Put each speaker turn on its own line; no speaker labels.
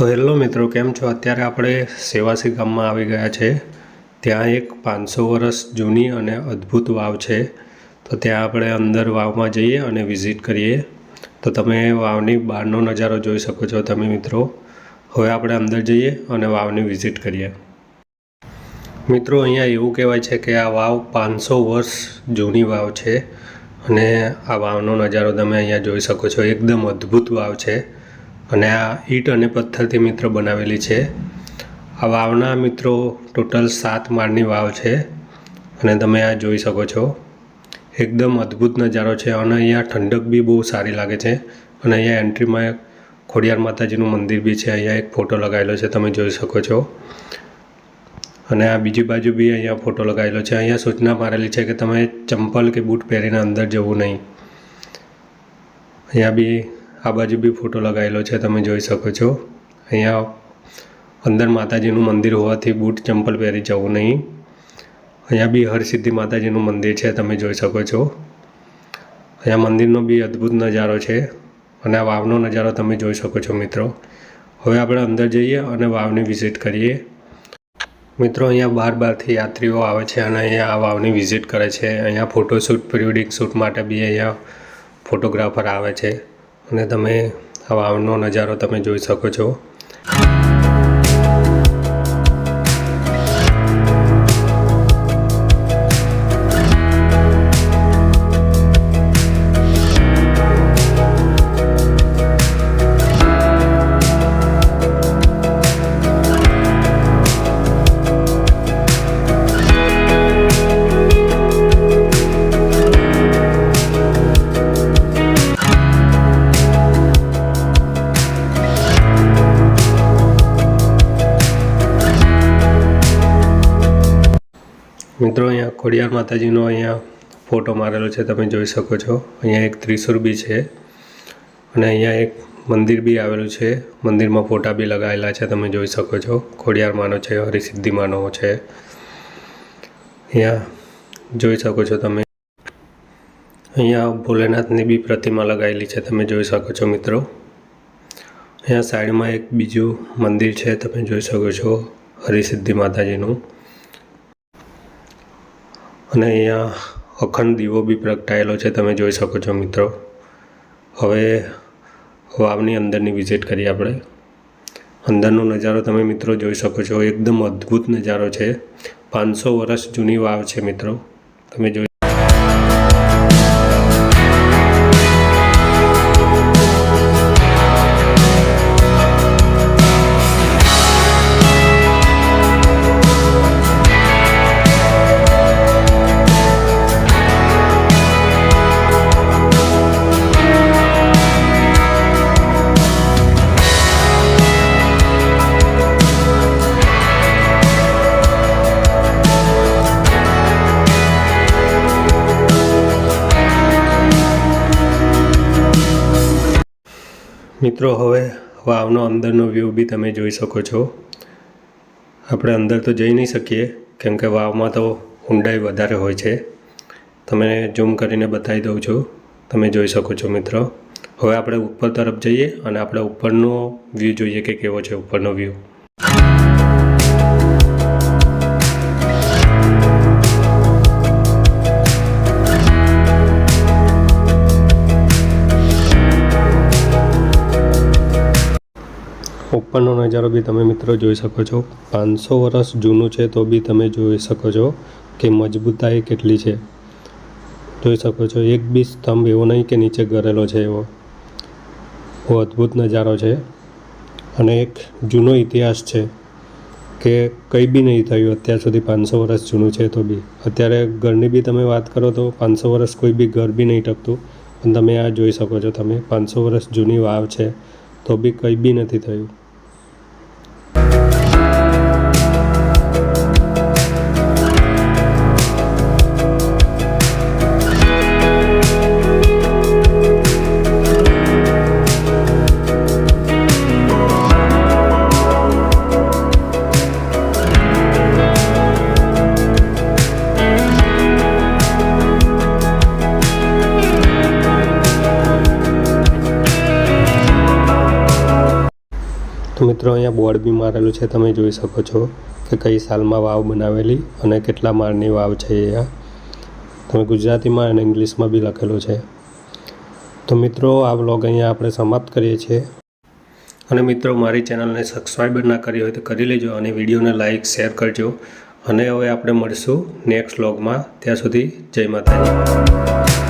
તો હેલો મિત્રો, કેમ છો? અત્યારે આપણે સેવાસી ગામમાં આવી ગયા છે. ત્યાં એક પાંચસો વર્ષ જૂની અને અદ્ભુત વાવ છે. તો ત્યાં આપણે અંદર વાવમાં જઈએ અને વિઝિટ કરીએ. તો તમે વાવની બહારનો નજારો જોઈ શકો છો તમે મિત્રો. હવે આપણે અંદર જઈએ અને વાવની વિઝિટ કરીએ. મિત્રો, અહીંયા એવું કહેવાય છે કે આ વાવ પાંચસો વર્ષ જૂની વાવ છે અને આ વાવનો નજારો તમે અહીંયા જોઈ શકો છો. એકદમ અદ્ભુત વાવ છે. અને આ ઈંટ અને પથ્થરથી મિત્ર બનાવેલી છે. આ વાવના મિત્રો, ટોટલ સાત માળની વાવ છે અને તમે આ જોઈ શકો છો. એકદમ અદ્ભુત નજારો છે અને અહીંયા ઠંડક બી બહુ સારી લાગે છે અને અહીંયા એન્ટ્રીમાં ખોડિયાર માતાજીનું મંદિર બી છે. અહીંયા એક ફોટો લગાવેલો છે, તમે જોઈ શકો છો. અને આ બીજી બાજુ બી અહીંયા ફોટો લગાવેલો છે. અહીંયા સૂચના મારેલી છે કે તમે ચંપલ કે બૂટ પહેરીને અંદર જવું નહીં. અહીંયા બી આ બાજુ બી ફોટો લગાવેલો છે, તમે જોઈ શકો છો. અહીંયા અંદર માતાજીનું મંદિર હોવાથી બૂટ ચંપલ પહેરી જવું નહીં. અહીંયા બી હરસિદ્ધિ માતાજીનું મંદિર છે, તમે જોઈ શકો છો. અહીંયા મંદિરનો બી અદ્ભુત નજારો છે અને આ વાવનો નજારો તમે જોઈ શકો છો, મિત્રો. હવે આપણે અંદર જઈએ અને વાવની વિઝિટ કરીએ. મિત્રો, અહીંયા બાર બારથી યાત્રીઓ આવે છે અને અહીંયા આ વાવની વિઝિટ કરે છે. અહીંયા ફોટોશૂટ પ્રી વેડિંગ શૂટ માટે બી અહીંયા ફોટોગ્રાફર આવે છે. અને તમે આ વાવનો નજારો તમે જોઈ શકો છો. મિત્રો, અહીંયા ખોડિયાર માતાજીનો અહીંયા ફોટો મારેલો છે, તમે જોઈ શકો છો. અહીંયા એક ત્રિશુર બી છે અને અહીંયા એક મંદિર બી આવેલું છે. મંદિરમાં ફોટા બી લગાવેલા છે, તમે જોઈ શકો છો. ખોડિયાર માનો છે, હરિસિદ્ધિ માનો છે. અહીંયા જોઈ શકો છો તમે. અહીંયા ભોલેનાથની બી પ્રતિમા લગાવેલી છે, તમે જોઈ શકો છો મિત્રો. અહીંયા સાઈડમાં એક બીજું મંદિર છે, તમે જોઈ શકો છો, હરિસિદ્ધિ માતાજીનું. અને અહીંયા અખંડ દીવો બી પ્રગટાયેલો છે, તમે જોઈ શકો છો મિત્રો. હવે વાવની અંદરની વિઝિટ કરીએ આપણે. અંદરનો નજારો તમે મિત્રો જોઈ શકો છો. એકદમ અદ્ભુત નજારો છે. પાંચસો વર્ષ જૂની વાવ છે મિત્રો. તમે જોઈ મિત્રો, હવે વાવનો અંદરનો વ્યૂ બી તમે જોઈ શકો છો. આપણે અંદર તો જઈ નહીં શકીએ, કેમ કે વાવમાં તો ઊંડાઈ વધારે હોય છે. તમે ઝૂમ કરીને બતાવી દઉં છું. તમે જોઈ શકો છો મિત્રો. હવે આપણે ઉપર તરફ જઈએ અને આપણે ઉપરનો વ્યૂ જોઈએ કે કેવો છે ઉપરનો વ્યૂ ઉપરનો નજારો બી તમે મિત્રો જોઈ શકો છો. પાંચસો વર્ષ જૂનું છે તો બી તમે જોઈ શકો છો કે મજબૂતાઈ કેટલી છે. જોઈ શકો છો, એક બી સ્તંભ એવો નહીં કે નીચે ગરેલો છે એવો. બહુ અદ્ભુત નજારો છે. અને એક જૂનો ઇતિહાસ છે કે કંઈ બી નહીં થયું અત્યાર સુધી પાંચસો વર્ષ જૂનું છે તો બી. અત્યારે ઘરની બી તમે વાત કરો તો પાંચસો વર્ષ કોઈ બી ઘર બી નહીં ટકતું. પણ તમે આ જોઈ શકો છો તમે, પાંચસો વર્ષ જૂની વાવ છે તો બી કંઈ બી નથી થયું. મિત્રો, અહીંયા બોર્ડ બી મારેલું છે, તમે જોઈ શકો છો કે કઈ સાલમાં વાવ બનાવેલી અને કેટલા માળની વાવ છે અહીંયા તમે ગુજરાતીમાં અને ઇંગ્લિશમાં બી લખેલું છે. તો મિત્રો, આ વ્લોગ અહીંયા આપણે સમાપ્ત કરીએ છીએ. અને મિત્રો, મારી ચેનલને સબસ્ક્રાઈબર ના કરી હોય તો કરી લેજો અને વિડીયોને લાઇક શેર કરજો. અને હવે આપણે મળીશું નેક્સ્ટ વ્લોગમાં. ત્યાં સુધી જય માતાજી.